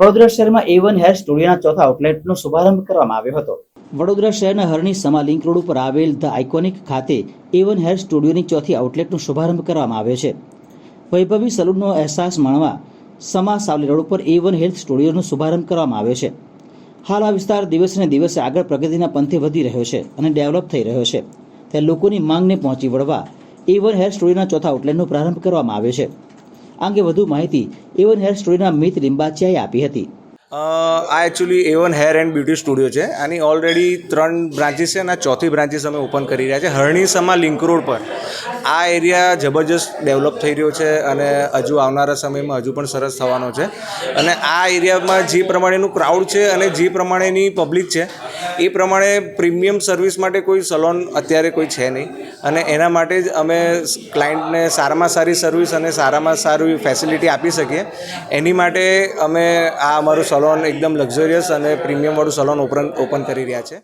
વડોદરા શહેરમાં એ one hair સ્ટુડિયોના ચોથા આઉટલેટનો શુભારંભ કરવામાં આવ્યો હતો. વડોદરા શહેરના હરણી સમા લિંક રોડ ઉપર આવેલ ધ આઇકોનિક ખાતે એ વન હેર સ્ટુડિયોની ચોથી આઉટલેટનો શુભારંભ કરવામાં આવ્યો છે. વૈભવી સલૂનનો અહેસાસ માણવા સમા સાવલી રોડ ઉપર એ વન હેલ્થ સ્ટુડિયોનો શુભારંભ કરવામાં આવ્યો છે. હાલ આ વિસ્તાર દિવસને દિવસે આગળ પ્રગતિના પંથે વધી રહ્યો છે અને ડેવલપ થઈ રહ્યો છે. ત્યારે લોકોની માંગને પહોંચી વળવા એ વન હેર સ્ટુડિયોના ચોથા આઉટલેટનો પ્રારંભ કરવામાં આવ્યો છે. આ અંગે વધુ માહિતી એવન હેર સ્ટુડિયોના મિત લિંબાચિયાએ આપી હતી. આ actually A one hair and beauty studio છે. આની ઓલરેડી ત્રણ બ્રાન્ચીસ છે અને ચોથી બ્રાન્ચીસ અમે ઓપન કરી રહ્યા છે. હરણીસમા લિંક રોડ પર. આ એરિયા જબરજસ્ત ડેવલપ થઈ રહ્યો છે અને હજુ આવનારા સમયમાં હજુ પણ સરસ થવાનો છે. અને આ એરિયામાં જે પ્રમાણેનું ક્રાઉડ છે અને જે પ્રમાણેની પબ્લિક છે એ પ્રમાણે પ્રીમિયમ સર્વિસ માટે કોઈ સલોન અત્યારે કોઈ છે નહીં. અને એના માટે જ અમે ક્લાયન્ટને સારામાં સારી સર્વિસ અને સારામાં સારી ફેસિલિટી આપી શકીએ. એની માટે અમે આ અમારું સલોન એકદમ લક્ઝરિયસ અને પ્રીમિયમવાળું સલોન ઓપન ઓપન કરી રહ્યા છે.